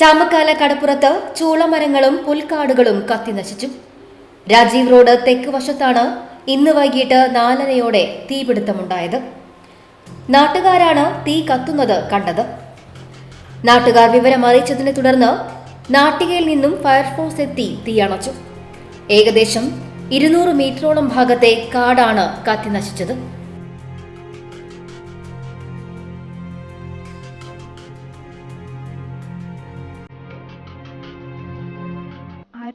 ചാമക്കാല കടപ്പുറത്ത് ചൂളമരങ്ങളും പുൽക്കാടുകളും കത്തിനശിച്ചു രാജീവ് റോഡ് തെക്ക് വശത്താണ് ഇന്ന് വൈകിട്ട് നാലരയോടെ തീപിടുത്തമുണ്ടായത്. നാട്ടുകാരാണ് തീ കത്തുന്നത് കണ്ടത്. നാട്ടുകാർ വിവരം അറിയിച്ചതിനെ തുടർന്ന് നാട്ടികയിൽ നിന്നും ഫയർഫോഴ്സ് എത്തി തീയണച്ചു ഏകദേശം ഇരുന്നൂറ് മീറ്ററോളം ഭാഗത്തെ കാടാണ് കത്തിനശിച്ചത്